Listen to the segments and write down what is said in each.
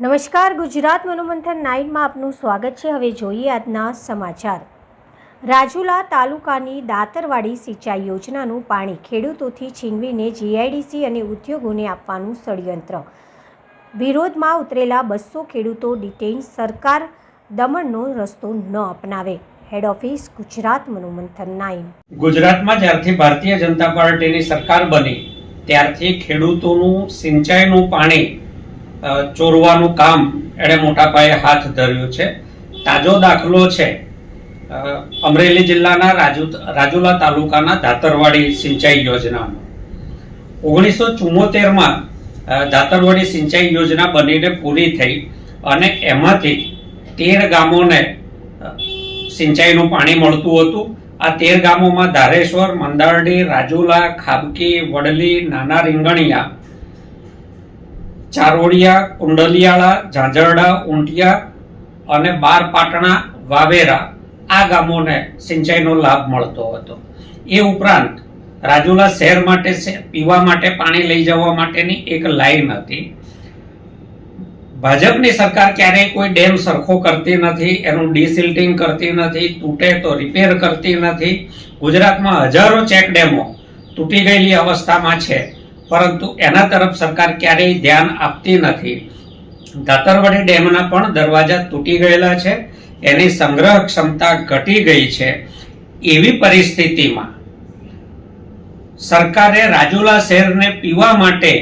નમસ્કાર, ગુજરાત મનોમંથન નાઇનમાં આપનું સ્વાગત છે. હવે જોઈએ આજના સમાચાર. રાજુલા તાલુકાની દાતરવાડી સિંચાઈ યોજનાનું પાણી ખેડૂતોથી છીનવીને જીઆઈડીસી અને ઉદ્યોગોને આપવાનું ષડયંત્ર. વિરોધમાં ઉતરેલા બસો ખેડૂતો ડિટેઇન સરકાર દમણનો રસ્તો ન અપનાવે. Head office, Gujarat Manomanthan nine. ગુજરાતમાં જ્યારથી ભારતીય જનતા પાર્ટીની સરકાર બની, ત્યારથી ખેડૂતોનું સિંચાઈનું પાણી ચોરવાનું કામ એણે મોટા પાયે હાથ ધર્યું છે. તાજો દાખલો છે. અમરેલી જિલ્લાના રાજુ, રાજુલા તાલુકાના દાતરવાડી સિંચાઈ યોજનાનો. ઓગણીસો ચુમ્મોતેરમાં દાતરવાડી સિંચાઈ યોજના બનીને પૂરી થઈ અને એમાંથી તેર ગામોને સિંચાઈનું પાણી મળતું હતું. આ તેર ગામોમાં ધારેશ્વર મંદારડી રાજુલા, ખાબકી, વડલી, નાના રીંગણિયા ચારોડિયા કુંડલિયાળા, ઝાંઝરડા, ઊંટિયા અને બારપાટણા વાવેરા આ ગામોને સિંચાઈનો લાભ મળતો હતો. એ ઉપરાંત રાજુલા શહેર માટે પીવા માટે પાણી લઈ જવા માટેની એક લાઈન હતી. ભાજપની સરકાર ક્યારેય કોઈ ડેમ સરખો કરતી નથી, એનું ડિસિલ્ટિંગ કરતી નથી, તૂટે તો રિપેર કરતી નથી. ગુજરાતમાં હજારો ચેક ડેમો તૂટી ગયેલી અવસ્થામાં છે. પરંતુ એના તરફ સરકાર ક્યારેય ધ્યાન આપતી નથી. દાતરવાડી ડેમના પણ દરવાજા તૂટી ગયેલા છે. એની સંગ્રહ ક્ષમતા ઘટી ગઈ છે. એવી પરિસ્થિતિમાં સરકારે રાજુલા શહેરને પીવા માટે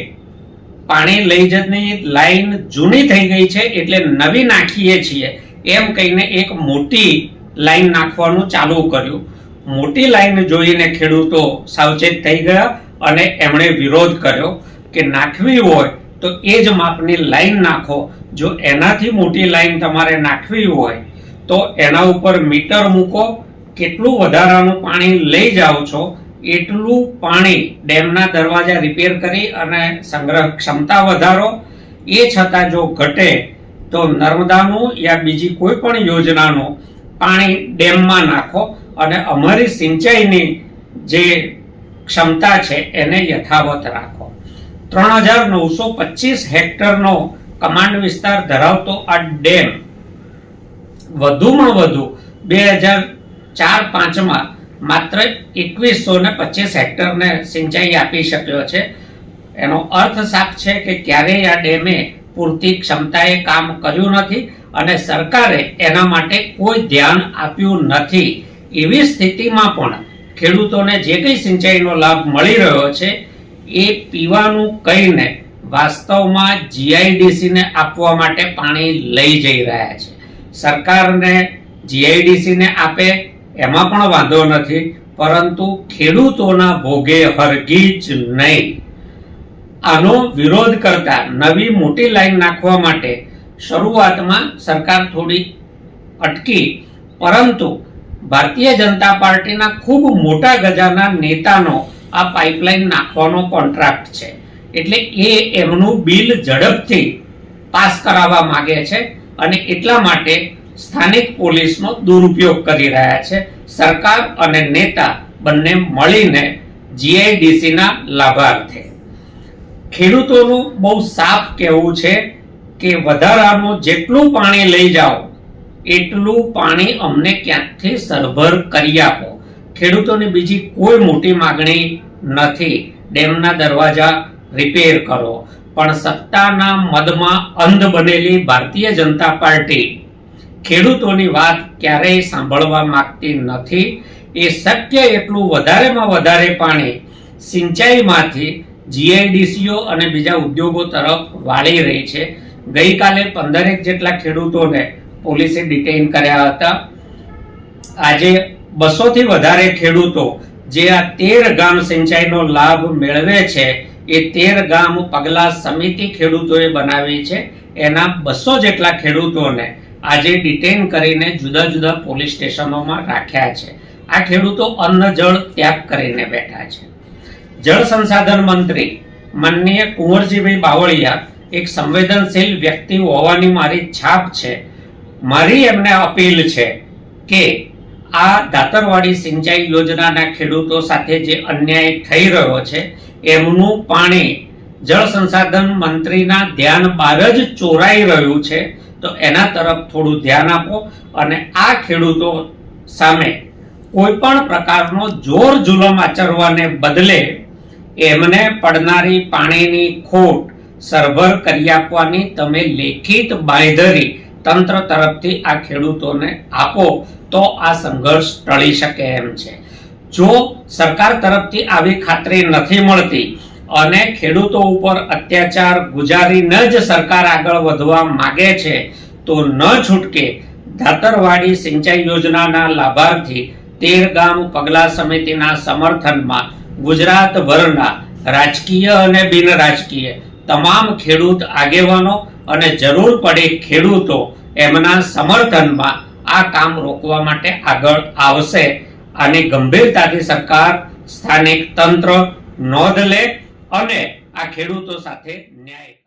પાણી લઈ જતી લાઈન જૂની થઈ ગઈ છે એટલે નવી નાખીએ છીએ. એમ કહીને એક મોટી લાઈન નાખવાનું ચાલુ કર્યું. મોટી લાઈન જોઈને ખેડૂતો સાવચેત થઈ ગયા. અને એમણે વિરોધ કર્યો કે નાખવી હોય તો એ જ માપની લાઈન નાખો. જો એનાથી મોટી લાઈન તમારે નાખવી હોય તો એના ઉપર મીટર મૂકો. કેટલું વધારાનું પાણી લઈ જાઓ છો, એટલું પાણી ડેમના દરવાજા રિપેર કરી અને સંગ્રહ ક્ષમતા વધારો. એ છતાં જો ઘટે તો નર્મદાનું યા બીજી કોઈ પણ યોજનાનું પાણી ડેમમાં નાખો. અને અમારી સિંચાઈની જે ક્ષમતા છે એને યથાવત રાખો. ત્રણ હજાર નવસો પચીસ હેક્ટરનો કમાન્ડ વિસ્તાર ધરાવતો આ ડેમ વધુમાં વધુ બે હજાર ચાર પાંચમાં માત્ર એકવીસો ને પચીસ હેક્ટરને સિંચાઈ આપી શક્યો છે. એનો અર્થ સાફ છે કે ક્યારેય આ ડેમે પૂરતી ક્ષમતાએ કામ કર્યું નથી અને સરકારે એના માટે કોઈ ધ્યાન આપ્યું નથી. એવી સ્થિતિમાં પણ ખેડૂતોને જે કંઈ સિંચાઈનો લાભ મળી રહ્યો છે, એ પીવાનું કહીને વાસ્તવમાં જીઆઈડીસીને આપવા માટે પાણી લઈ જઈ રહ્યા છે. સરકારને જીઆઈડીસીને આપે એમાં પણ વાંધો નથી, પરંતુ ખેડૂતોના ભોગે હરગીજ નહીં. આનો વિરોધ કરતા નવી મોટી લાઈન નાખવા માટે શરૂઆતમાં સરકાર થોડી અટકી, પરંતુ ભારતીય જનતા પાર્ટીના ખૂબ મોટા ગજાના નેતાનો આ પાઇપલાઇન નાખવાનો કોન્ટ્રાક્ટ છે. એટલે એ એમનું બિલ ઝડપથી પાસ કરાવવા માંગે છે અને એટલા માટે સ્થાનિક પોલીસનો દુરુપયોગ કરી રહ્યા છે. સરકાર અને નેતા બંને મળીને જીઆઈડીસીના લાભાર્થે. ખેડૂતોનું બહુ સાફ કહેવું છે કે, વધારાનું જેટલું પાણી લઈ જાઓ એટલું પાણી અમને ક્યાંકથી સરભર કરી આપો. ખેડૂતોની બીજી કોઈ મોટી માગણી નથી. ડેમના દરવાજા રિપેર કરો. પણ સત્તાના મદમાં અંધ બનેલી ભારતીય જનતા પાર્ટી ખેડૂતોની વાત ક્યારેય સાંભળવા માંગતી નથી. એ શક્ય એટલું વધારેમાં વધારે પાણી સિંચાઈમાંથી જીઆઈડીસીઓ અને બીજા ઉદ્યોગો તરફ વાળી રહી છે. ગઈકાલે પંદરેક જેટલા ખેડૂતોને પોલીસે ડિટેઇન કર્યા હતા. આજે બસો થી વધારે ખેડૂતો જે આ તેર ગામ સિંચાઈનો લાભ મેળવે છે, એ તેર ગામ પગલા સમિતિ ખેડૂતોએ બનાવી છે. એના બસો જેટલા ખેડૂતોને આજે ડિટેઇન કરીને જુદા જુદા પોલીસ સ્ટેશનોમાં રાખ્યા છે. આ ખેડૂતો અન્ન, જળ ત્યાગ કરીને બેઠા છે. જળ સંસાધન મંત્રી માનનીય કુંવરજીભાઈ બાવળિયા એક સંવેદનશીલ વ્યક્તિ હોવાની મારી છાપ છે. મારી એમને અપીલ છે કે આ દાતરવાડી સિંચાઈ યોજનાના ખેડૂતો સાથે જે અન્યાય થઈ રહ્યો છે, એમનું પાણી જળ સંસાધન મંત્રીના ધ્યાન બહાર જ ચોરાઈ રહ્યું છે, તો એના તરફ થોડું ધ્યાન આપો અને આ ખેડૂતો સામે કોઈ પણ પ્રકારનો જોર જુલમ આચરવાને બદલે એમને પડનારી પાણીની ખોટ સરભર કરી આપવાની તમે લેખિત બાંયધરી તંત્ર તરફથી આ ખેડૂતોને આપો તો આ સંઘર્ષ ટળી શકે એમ છે. જો સરકાર તરફથી આવી ખાતરી નથી મળતી અને ખેડૂતો ઉપર અત્યાચાર ગુજારીને જ સરકાર આગળ વધવા માગે છે, તો ન છૂટકે ધાતરવાડી સિંચાઈ યોજનાના લાભાર્થી તેર ગામ પગલા સમિતિના સમર્થનમાં ગુજરાતભરના રાજકીય અને બિન રાજકીય તમામ ખેડૂત આગેવાનો અને જરૂર પડે ખેડૂતો એમના સમર્થનમાં આ કામ રોકવા માટે આગળ આવશે અને ગંભીરતાથી સરકાર, સ્થાનિક તંત્ર, નોંધ લે અને આ ખેડૂતો સાથે ન્યાય